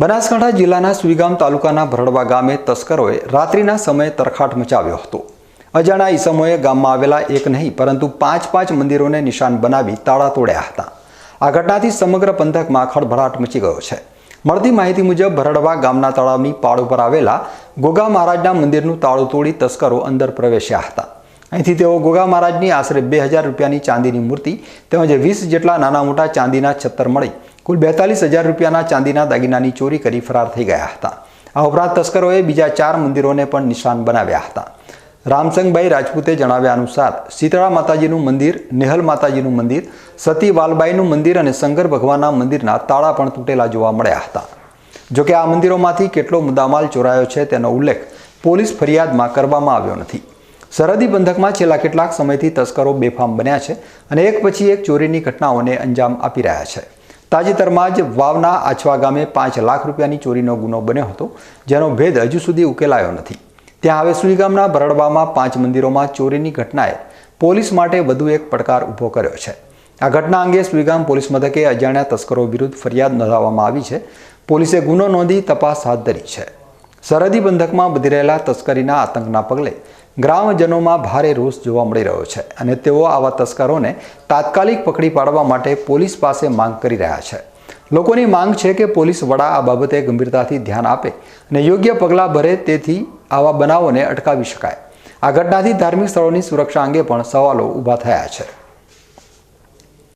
બનાસકાંઠા જિલ્લાના સુઈગામ તાલુકાના ભરડવા ગામે તસ્કરોએ રાત્રિના સમયે તરખાટ મચાવ્યો હતો. અજાણા ઈસમોએ ગામમાં આવેલા એક નહીં, પરંતુ પાંચ પાંચ મંદિરોને નિશાન બનાવી તાળા તોડ્યા હતા. આ ઘટનાથી સમગ્ર પંથકમાં ખળભળાટ મચી ગયો છે. મળતી માહિતી મુજબ, ભરડવા ગામના તળાવની પાળ ઉપર આવેલા ગોગા મહારાજના મંદિરનું તાળું તોડી તસ્કરો અંદર પ્રવેશ્યા હતા. અહીંથી તેઓ ગોગા મહારાજની આશરે બે હજાર રૂપિયાની ચાંદીની મૂર્તિ તેમજ વીસ જેટલા નાના મોટા ચાંદીના છત્તર મળી કુલ બેતાલીસ હજાર રૂપિયાના ચાંદીના દાગીનાની ચોરી કરી ફરાર થઈ ગયા હતા. આ ઉપરાંત તસ્કરોએ બીજા ચાર મંદિરોને પણ નિશાન બનાવ્યા હતા. રામસંગભાઈ રાજપૂતે જણાવ્યા અનુસાર, શીતળા માતાજીનું મંદિર, નેહલ માતાજીનું મંદિર, સતી વાલબાઈનું મંદિર અને શંકર ભગવાનના મંદિરના તાળા પણ તૂટેલા જોવા મળ્યા હતા. જોકે આ મંદિરોમાંથી કેટલો મુદ્દામાલ ચોરાયો છે તેનો ઉલ્લેખ પોલીસ ફરિયાદમાં કરવામાં આવ્યો નથી. સરહદી બંધકમાં છેલ્લા કેટલાક સમયથી તસ્કરો બેફામ બન્યા છે અને એક પછી એક ચોરીની ઘટનાઓને અંજામ આપી રહ્યા છે. તાજેતરમાં જ વાવના આછવા ગામે પાંચ લાખ રૂપિયાની ચોરીનો ગુનો બન્યો હતો, જેનો ભેદ હજુ સુધી ઉકેલાયો નથી. ત્યાં હવે સુઈગામના ભરડવામાં પાંચ મંદિરોમાં ચોરીની ઘટનાએ પોલીસ માટે વધુ એક પડકાર ઊભો કર્યો છે. આ ઘટના અંગે સુઈગામ પોલીસ મથકે અજાણ્યા તસ્કરો વિરુદ્ધ ફરિયાદ નોંધાવવામાં આવી છે. પોલીસે ગુનો નોંધી તપાસ હાથ ધરી છે. સરહદી બંધકમાં વધી રહેલા તસ્કરીના આતંકના પગલે ગ્રામજનોમાં ભારે રોષ જોવા મળી રહ્યો છે અને તેઓ આવા તસ્કરોને તાત્કાલિક પકડી પાડવા માટે પોલીસ પાસે માંગ કરી રહ્યા છે. લોકોની માંગ છે કે પોલીસ વડા આ બાબતે ગંભીરતાથી ધ્યાન આપે અને યોગ્ય પગલાં ભરે તેથી આવા બનાવોને અટકાવી શકાય. આ ઘટનાથી ધાર્મિક સ્થળોની સુરક્ષા અંગે પણ સવાલો ઊભા થયા છે.